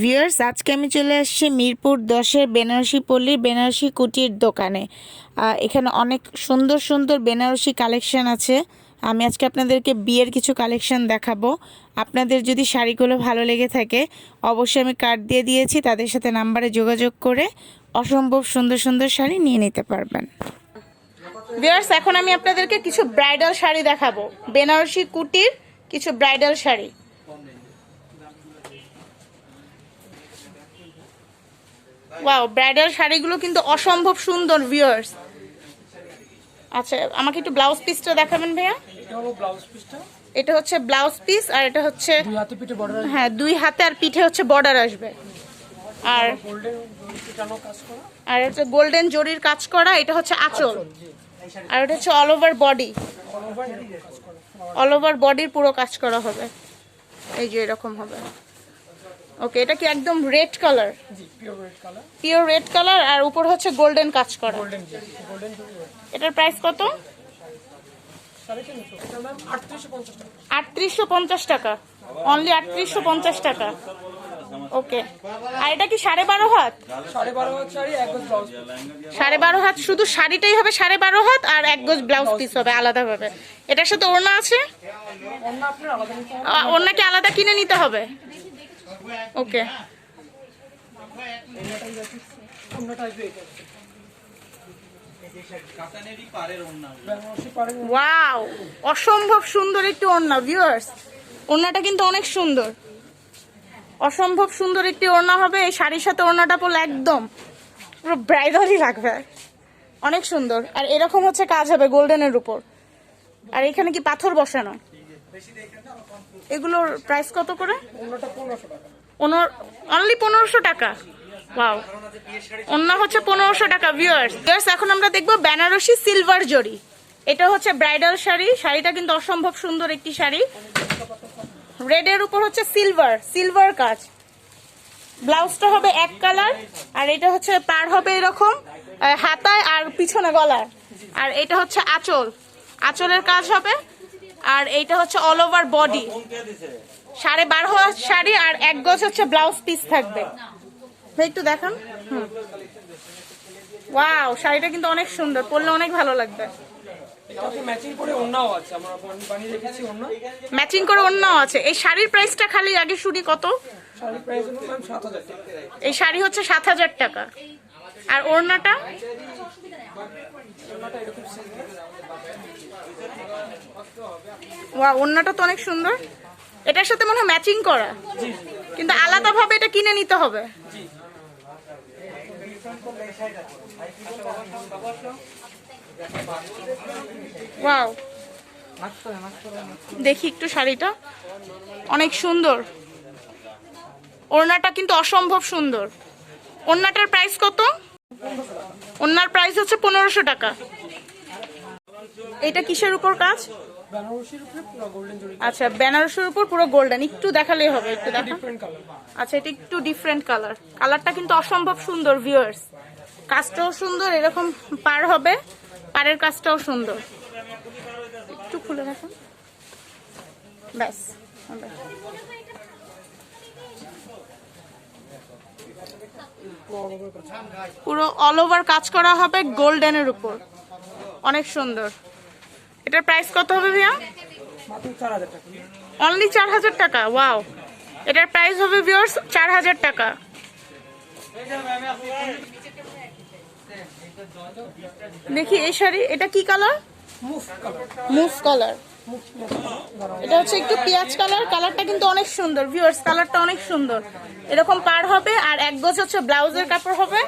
Viewers, আজকে আমি চলে আসছি মিরপুর দশের বেনারসি পল্লীর বেনারসি কুটির দোকানে। এখানে অনেক সুন্দর সুন্দর বেনারসি কালেকশন আছে। আমি আজকে আপনাদেরকে বিয়ের কিছু কালেকশন দেখাবো। আপনাদের যদি শাড়িগুলো ভালো লেগে থাকে, অবশ্যই আমি কার্ড দিয়ে দিয়েছি, তাদের সাথে নাম্বারে যোগাযোগ করে অসম্ভব সুন্দর সুন্দর শাড়ি নিয়ে নিতে পারবেন। ভিউয়ার্স, এখন আমি আপনাদেরকে কিছু ব্রাইডাল শাড়ি দেখাবো। বেনারসি কুটির কিছু ব্রাইডাল শাড়ি। ওয়াও ব্রাইডাল শাড়িগুলো কিন্তু অসম্ভব সুন্দর ভিউয়ার্স আচ্ছা আমাকে একটু ব্লাউজ পিসটা দেখাবেন ভাইয়া? এটা এটা হচ্ছে ব্লাউজ পিস আর এটা হচ্ছে হ্যাঁ দুই হাতে আর পিঠে হচ্ছে বর্ডার আসবে। আর গোল্ডেন পিটানো কাজ করা। আর হচ্ছে গোল্ডেন জরির কাজ করা এটা হচ্ছে আঁচল। আর এটা হচ্ছে all over body all over বডির পুরো কাজ করা হবে। এই যে এরকম হবে। ওকে এটা কি একদম রেড কালার জি পিওর রেড কালার আর উপর হচ্ছে গোল্ডেন কাজ করা। এটার প্রাইস কত? আটত্রিশশো পঞ্চাশ টাকা। অনলি আটত্রিশশো পঞ্চাশ টাকা। ওকে আর এটা কি সাড়ে বারো হাত? সাড়ে বারো হাত শুধু শাড়িটাই হবে সাড়ে বারো হাত আর এক গজ ব্লাউজ পিস হবে আলাদাভাবে। এটার সাথে ওড়না আছে? আ, ওড়নাকে আলাদা কিনে নিতে হবে? ওকে অসম্ভব সুন্দর একটি ওড়না ভিউয়ার্স ওড়নাটা কিন্তু অনেক সুন্দর। অসম্ভব সুন্দর একটি ওড়না হবে, এই শাড়ির সাথে ওড়নাটা পরলে একদম পুরো ব্রাইডালই লাগবে। অনেক সুন্দর। আর এরকম হচ্ছে কাজ হবে গোল্ডেনের উপর। আর এখানে কি পাথর বসানো? এগুলোর প্রাইস কত করে? অনলি পনেরোশো টাকা। ওয়াও অন্য হচ্ছে পনেরোশো টাকা ভিউয়ার্স ভিউয়ার্স এখন আমরা দেখব বেনারসি সিলভার জরি। এটা হচ্ছে ব্রাইডাল শাড়ি। শাড়িটা কিন্তু অসম্ভব সুন্দর একটি শাড়ি। রেডের উপর হচ্ছে সিলভার সিলভার কাজ। ব্লাউজটা হবে এক কালার আর এটা হচ্ছে পার হবে এরকম হাতায় আর পিছনে গলায় আর এটা হচ্ছে আঁচল। আঁচলের কাজ হবে আর এইটা হচ্ছে অল ওভার বডি সাড়ে বারো শাড়ি আর এক গজ হচ্ছে ব্লাউজ পিস থাকবে। একটু দেখান। হুম। ওয়াও শাড়িটা কিন্তু অনেক সুন্দর। পরলে অনেক ভালো লাগবে। ম্যাচিং করে অন্যও আছে। এই শাড়ির প্রাইসটা খালি আগে শুনি কত? এই শাড়ি হচ্ছে সাত হাজার টাকা। আর ওড়নাটা? ওয়া ওড়নাটা তো অনেক সুন্দর। এটার সাথে মনে হয় ম্যাচিং করা। কিন্তু আলাদাভাবে এটা কিনে নিতে হবে। ওয়াও। দেখি একটু শাড়িটা। অনেক সুন্দর। ওড়নাটা কিন্তু অসম্ভব সুন্দর। ওড়নাটার প্রাইস কত? ওড়নার প্রাইস হচ্ছে পনেরোশো টাকা। এটা কিসের উপর কাজ? আচ্ছা বেনারসের উপর পুরো গোল্ডেন একটু দেখালেই হবে একটু আচ্ছা এটা একটু ডিফারেন্ট কালার কালারটা কিন্তু অসম্ভব সুন্দর ভিউয়ার্স কাজটাও সুন্দর এরকম পার হবে পাড়ের কাজটাও সুন্দর। একটু খুলে রাখুন ব্যাস হবে। পুরো অল ওভার কাজ করা হবে গোল্ডেনের উপর। অনেক সুন্দর। এটার প্রাইস কত হবে টাকা অনলি চার হাজার টাকা ওয়াও এটার প্রাইস হবে ভিউয়ার্স চার হাজার টাকা। দেখি, এই শাড়ি, এটা কি কালার মুভ কালার এটা হচ্ছে একটু পেঁয়াজ কালার, কালারটা কিন্তু অনেক সুন্দর। ভিউয়ার্স কালারটা অনেক সুন্দর। এরকম পার হবে, আর এক গোছ হচ্ছে ব্লাউজের কাপড় হবে,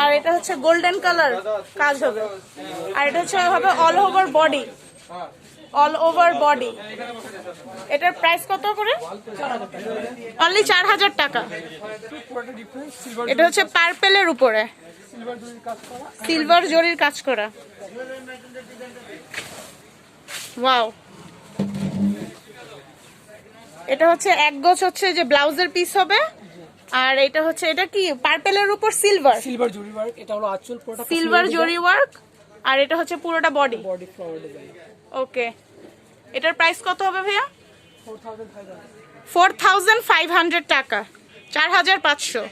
আর এটা হচ্ছে গোল্ডেন কালার কাজ হবে। আর এটা হচ্ছে হবে all over body all over body এটার প্রাইস কত করে? অনলি চার হাজার টাকা। এটা হচ্ছে পার্পেলের উপরে। সিলভার জরির কাজ করা। ওয়াও এটা হচ্ছে এক গোছ হচ্ছে যে ব্লাউজের পিস হবে। আর এটা হচ্ছে এটা কি? পার্পেলের উপর সিলভার সিলভার জরি ওয়ার্ক এটা হলো আঁচল পুরোটা সিলভার জরি ওয়ার্ক আর এটা হচ্ছে পুরোটা body body flower design okay এটার প্রাইস কত হবে ভাইয়া? Four thousand five hundred four thousand five hundred টাকা। চার হাজার পাঁচশো।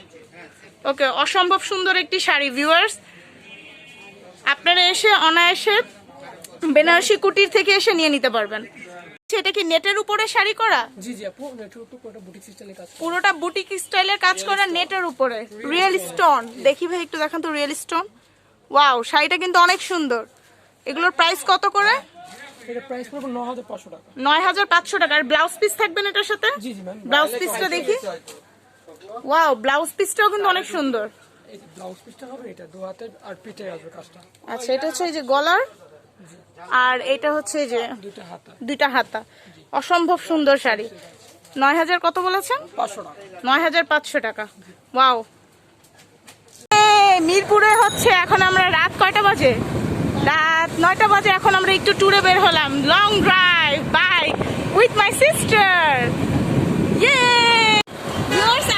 ওকে অসম্ভব সুন্দর একটি শাড়ি ভিউয়ার্স আপনারা এসে অনায়াসে বেনারসি কুটির থেকে এসে নিয়ে নিতে পারবেন। এটা কি নেটের উপরে শাড়ি করা? জি জি আপু তো পুরোটা বুটিক সিস্টেমে কাজ পুরোটা বুটিক স্টাইলের কাজ করা নেটের উপরে। রিয়েল স্টোন দেখি ভাই একটু দেখান তো রিয়েল স্টোন ওয়াও শাড়িটা কিন্তু অনেক সুন্দর। এগুলোর প্রাইস কত করে? এটা প্রাইস পড়বে টাকা। আর ব্লাউজ পিস থাকবেন এটার সাথে? জি জি ম্যাম ব্লাউজ পিসটা দেখি। ওয়াও ব্লাউজ পিসটাও কিন্তু অনেক সুন্দর। ব্লাউজ পিসটা হবে এটা দু হাতে আর পিঠে আসবে কাজটা। আচ্ছা এটা হচ্ছে এই যে গলার? আর এটা হচ্ছে যে দুইটা হাতা। অসম্ভব সুন্দর শাড়ি। নয় হাজার কত বলেছেন? নয় হাজার পাঁচশো টাকা। ওয়াও। মিরপুরে হচ্ছে এখন আমরা রাত কয়টা বাজে? রাত নয়টা বাজে এখন আমরা একটু ট্যুরে বের হলাম। Long drive by with my sister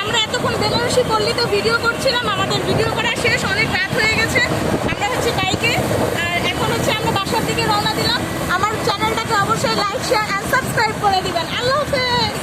আমরা এতক্ষণ বেনারসি পল্লীতে ভিডিও করছিলাম। আমাদের ভিডিও করা শেষ অনেক রাত হয়ে গেছে। আমরা হচ্ছে বাইকে আর এখন হচ্ছে আমরা বাসার দিকে রওনা দিলাম। আমার চ্যানেলটাকে অবশ্যই লাইক শেয়ার অ্যান্ড সাবস্ক্রাইব করে দিবেন। আল্লাহ হাফেজ!